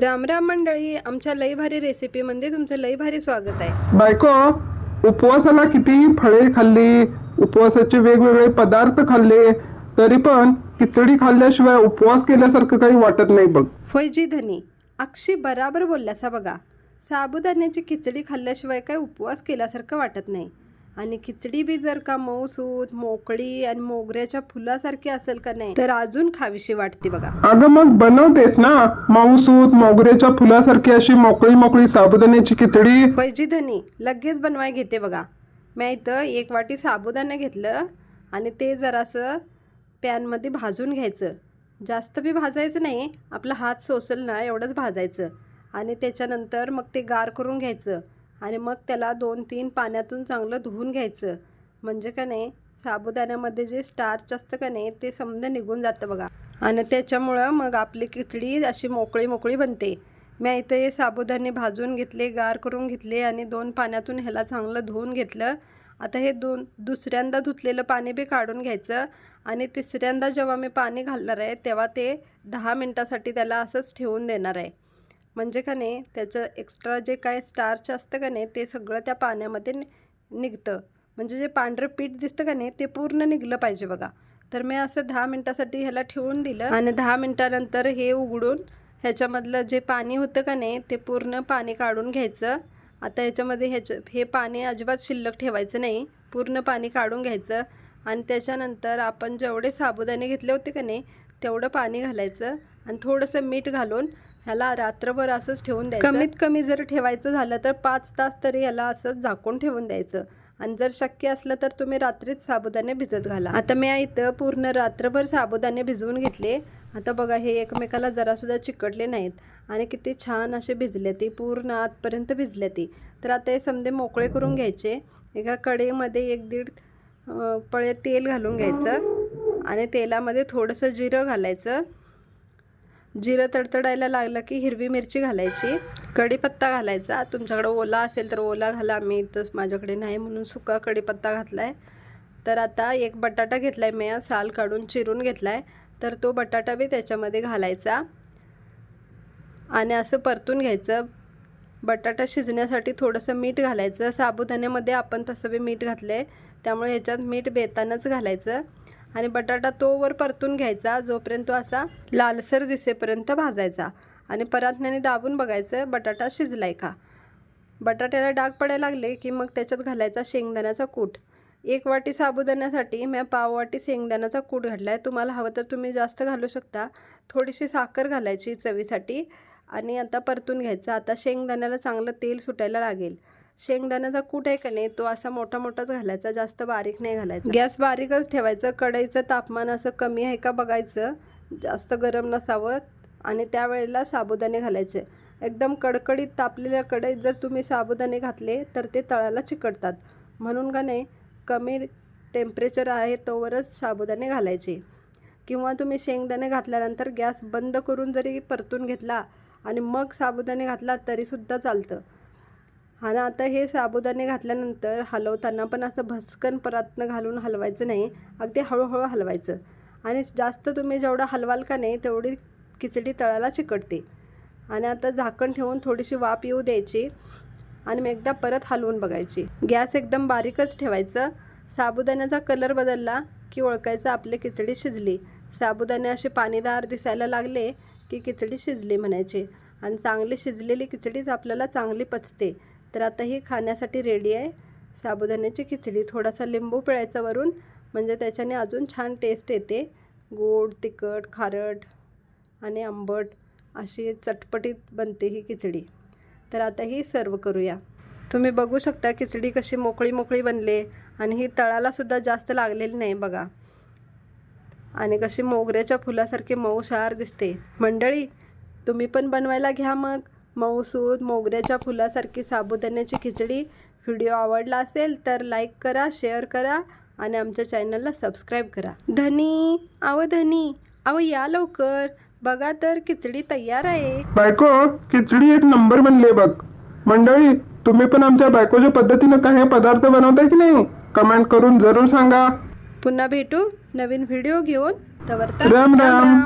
राम राम मंडळी आमच्या लई भारी रेसिपीमध्ये तुमचं लई भारी स्वागत आहे. बायको उपवासाला कितीही फळे खाल्ली उपवासाचे वेगवेगळे पदार्थ खाल्ले तरी पण खिचडी खाल्ल्याशिवाय उपवास केल्यासारखं काही वाटत नाही बघ. होय जी धनी अक्षी बराबर बोलल्यासा बघा. साबुदाण्याची खिचडी खाल्ल्याशिवाय काय उपवास केल्यासारखं वाटत नाही. आणि खिचडी बी जर का मऊसूत मोकळी आणि मोगऱ्याच्या फुलासारखी असेल का नाही तर अजून खावीशी वाटते बघा. अगं मग बनवतेस ना? माऊसूत मोगऱ्याच्या फुलासारखी अशी मोकळी मोकळी साबुदाण्याची खिचडी? होय जी धनी लगेच बनवाय घेते बघा. मी इथं एक वाटी साबुदाणा घेतलं आणि ते जरासं पॅनमध्ये भाजून घ्यायचं. जास्त बी भाजायचं नाही आपला हात सोसल ना एवढंच भाजायचं. आणि त्याच्यानंतर मग ते गार करून घ्यायचं. आणि मग त्याला दोन तीन पाण्यातून चांगलं धुवून घ्यायचं. म्हणजे का नाही साबुदाण्यामध्ये जे स्टार्च असतं का नाही ते समजा निघून जातं बघा. आणि त्याच्यामुळं मग आपली खिचडी अशी मोकळी मोकळी बनते. मी इथं हे साबुदाणे भाजून घेतले गार करून घेतले आणि दोन पाण्यातून ह्याला चांगलं धुवून घेतलं. आता हे दोन दुसऱ्यांदा धुतलेलं पाणी बी काढून घ्यायचं. आणि तिसऱ्यांदा जेव्हा मी पाणी घालणार आहे तेव्हा ते दहा मिनटासाठी त्याला असंच ठेवून देणार आहे. म्हणजे का नाही त्याचं एक्स्ट्रा जे काय स्टार्च असतं का नाही ते सगळं त्या पाण्यामध्ये नि- निघतं. म्हणजे जे पांढरं पीठ दिसतं का नाही ते पूर्ण निघलं पाहिजे बघा. तर मी असं दहा मिनटासाठी ह्याला ठेवून दिलं आणि दहा मिनटानंतर हे उघडून ह्याच्यामधलं जे पाणी होतं का नाही ते पूर्ण पाणी काढून घ्यायचं. आता ह्याच्यामध्ये ह्याचं हे पाणी अजिबात शिल्लक ठेवायचं नाही. पूर्ण पाणी काढून घ्यायचं आणि त्याच्यानंतर आपण जेवढे साबुदाणे घेतले होते का नाही तेवढं पाणी घालायचं आणि थोडंसं मीठ घालून ह्याला रात्रभर असंच ठेवून द्यायचं. कमीत कमी जर ठेवायचं झालं तर पाच तास तरी ह्याला असंच झाकून ठेवून द्यायचं. आणि जर शक्य असलं तर तुम्ही रात्रीच साबुदाणे भिजत घाला. आता मी इथं पूर्ण रात्रभर साबुदाणे भिजवून घेतले. आता बघा हे एकमेकाला जरासुद्धा चिकटले नाहीत. आणि किती छान असे भिजले ते पूर्ण आतपर्यंत भिजले ते. तर आता हे समजे मोकळे करून घ्यायचे. एका कढईमध्ये एक दीड पळे तेल घालून घ्यायचं. आणि तेलामध्ये थोडंसं जिरं घालायचं. जिरं तडतडायला लागलं की हिरवी मिरची घालायची कढीपत्ता घालायचा. तुमच्याकडे ओला असेल तर ओला घाला. मी तर माझ्याकडे नाही म्हणून सुका कढीपत्ता घातला आहे तर आता एक बटाटा घेतला आहे मी साल काढून चिरून घेतला आहे तर तो बटाटा बी त्याच्यामध्ये घालायचा. आणि असं परतून घ्यायचं. बटाटा शिजण्यासाठी थोडंसं मीठ घालायचं. साबुदाण्यामध्ये आपण तसं बी मीठ घातलं आहे त्यामुळे ह्याच्यात मीठ बेतानच घालायचं. आणि बटाटा तोवर परतून घ्यायचा जोपर्यंत तो असा लालसर दिसेपर्यंत भाजायचा. आणि परातण्याने दाबून बघायचं बटाटा शिजलाय का? बटाट्याला डाग पडायला लागले की मग त्याच्यात घालायचा शेंगदाण्याचा कूट. एक वाटी साबुदाण्यासाठी मी पाव वाटी शेंगदाण्याचा कूट घातला आहे तुम्हाला हवं तर तुम्ही जास्त घालू शकता. थोडीशी साखर घालायची चवीसाठी. आणि आता परतून घ्यायचं. आता शेंगदाण्याला चांगलं तेल सुटायला लागेल. शेंगदाण्याचा कूट आहे का नाही तो असा मोठा मोठाच घालायचा जास्त बारीक नाही घालायचा. गॅस बारीकच ठेवायचं कढईचं तापमान असं कमी आहे का बघायचं जास्त गरम नसावं आणि त्यावेळेला साबुदाणे घालायचे. एकदम कडकडीत तापलेल्या कढईत जर तुम्ही साबुदाणे घातले तर ते तळाला चिकटतात. म्हणून का नाही कमी टेम्परेचर आहे तोवरच साबुदाणे घालायचे. किंवा तुम्ही शेंगदाणे घातल्यानंतर गॅस बंद करून जरी परतून घेतला आणि मग साबुदाणे घातला तरीसुद्धा चालतं. आणि आता हे साबुदाणे घातल्यानंतर हलवताना पण असं भस्कन परातनं घालून हलवायचं नाही. अगदी हळूहळू हलवायचं. आणि जास्त तुम्ही जेवढं हलवाल का नाही तेवढी खिचडी तळाला चिकटते. आणि आता झाकण ठेवून थोडीशी वाफ येऊ द्यायची आणि मग एकदा परत हलवून बघायची. गॅस एकदम बारीकच ठेवायचं. साबुदाण्याचा कलर बदलला की ओळखायचं आपली खिचडी शिजली. साबुदाणे असे पाणीदार दिसायला लागले की खिचडी शिजली म्हणायचे. आणि चांगली शिजलेली खिचडीच आपल्याला चांगली पचते. तर आता ही खाण्यासाठी रेडी आहे. साबुदाण्याची खिचडी थोडासा लिंबू पिळायचा वरून म्हणजे त्याच्याने अजून छान टेस्ट येते. गोड तिखट खारट आणि आंबट अशी चटपटीत बनते ही खिचडी. तर आता ही सर्व करूया. तुम्ही बघू शकता खिचडी कशी मोकळी मोकळी बनले आणि ही तळालासुद्धा जास्त लागलेली नाही बघा. आणि कशी मोगऱ्याच्या फुलासारखी मऊशार दिसते. मंडळी तुम्ही पण बनवायला घ्या मग. मऊसूद मोगऱ्याच्या फुलासारखी साबुदाण्याची खिचडी व्हिडिओ आवडला असेल तर लाईक करा शेअर करा आणि आमच्या चॅनलला सबस्क्राईब करा. धनी आव धनी अहो या लवकर. बघा तर खिचडी तयार आहे. बायको खिचडी एक नंबर बनले बघ. मंडळी तुम्ही पण आमच्या बायकोच्या पद्धतीनं काही पदार्थ बनवताय की नाही? कमेंट करून जरूर सांगा. पुन्हा भेटू नवीन व्हिडिओ घेऊन. तवर राम राम.